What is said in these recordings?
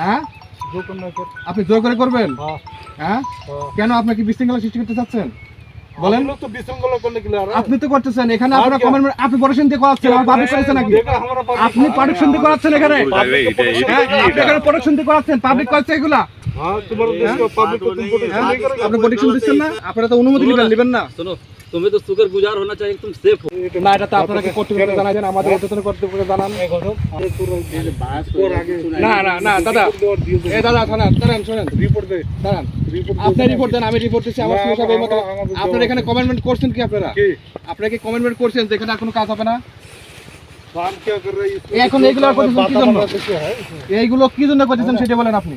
হ্যাঁ? হ্যাঁ? আপনি তো করতেছেন। এখানে আপনারা আপনি দিয়ে করাচ্ছেন পাবলিক নাকি? আপনি দিয়ে করাচ্ছেন এখানে? হ্যাঁ, আপনি এখানে দিয়ে করাচ্ছেন? পাবলিক করাচ্ছে এগুলা? আপনি দিচ্ছেন না? আপনারা তো অনুমতি নেবেন না। তুমি তো সুগার গুজার হোনা চাই তুমি সেফ হো না এটা তো আপনাদের কর্তৃপক্ষ জানা দেন? আমাদের অধ্যক্ষ কর্তৃপক্ষ জানান। না না না দাদা। এই দাদা থানা দাঁড়ান শুনেন। রিপোর্ট দেন দাঁড়ান। আপনি রিপোর্ট দেন আমি রিপোর্ট দিছি আমার সমস্যা এই মতো। আপনারা এখানে কমেন্টমেন্ট করছেন কি আপনারা? কি? আপনারা কি কমেন্টমেন্ট করছেন দেখেন আর কোনো কাজ হবে না? এখন এইগুলো কি জন্য? এইগুলো কি জন্য করতেছেন সেটা বলেন আপনি।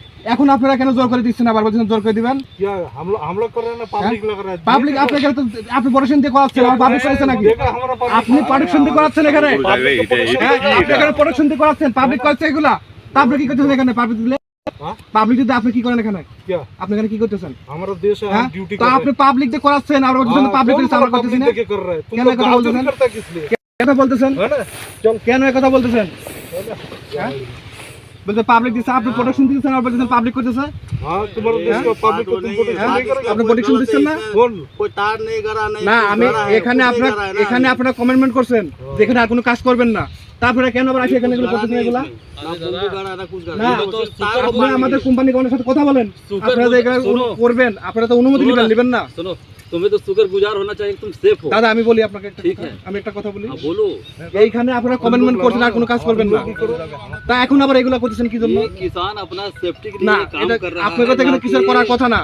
এখন আপনারা কেন জোর করে দিচ্ছেন আবার বলছেন জোর করে দিবেন? পাবলিক হ্যাঁ? আপনাকে আপনি প্রোটেকশন দিয়ে করাচ্ছেন পাবলিক করেছেন নাকি? আপনি প্রোটেকশন দিয়ে করাচ্ছেন এখানে? হ্যাঁ, আপনি এখানে দিয়ে করাচ্ছেন পাবলিক করাচ্ছে এগুলা? তারপরে কি করতেছেন এখানে? পাবলিক দিলে? আপনি কি করেন এখানে? আপনি এখানে কি করতেছেন? হ্যাঁ? আপনি পাবলিক দিয়ে করাচ্ছেন আর কেন কথা বলতেছেন? কেন বলতেছেন? কেন কথা বলতেছেন? বলতে পাবলিক আপনি পাবলিক করতেছে? হ্যাঁ? আপনি না? না আমি এখানে আপনার এখানে আপনারা কমেন্টমেন্ট করছেন যেখানে আর কোনো কাজ করবেন না। তারপরে কেন আবার আসি এখানে নিয়ে করতেছেন এগুলা? আপনি আমাদের কোম্পানি সাথে কথা বলেন। আপনারা করবেন আপনারা তো অনুমতি নিবেন না তুমি তো সুগার গুজার হোনা চাই একদম সেফ হো দাদা আমি বলি আপনাকে একটা আমি একটা কথা বলি। বলো এইখানে আপনারা কমেন্টমেন্ট করছেন আর কোনো কাজ করবেন না। তা এখন আবার এগুলা করতেছেন কি জন্য? কিষান আপনার সেফটি না কাম আপনার কথা এখানে কিসের করার কথা না।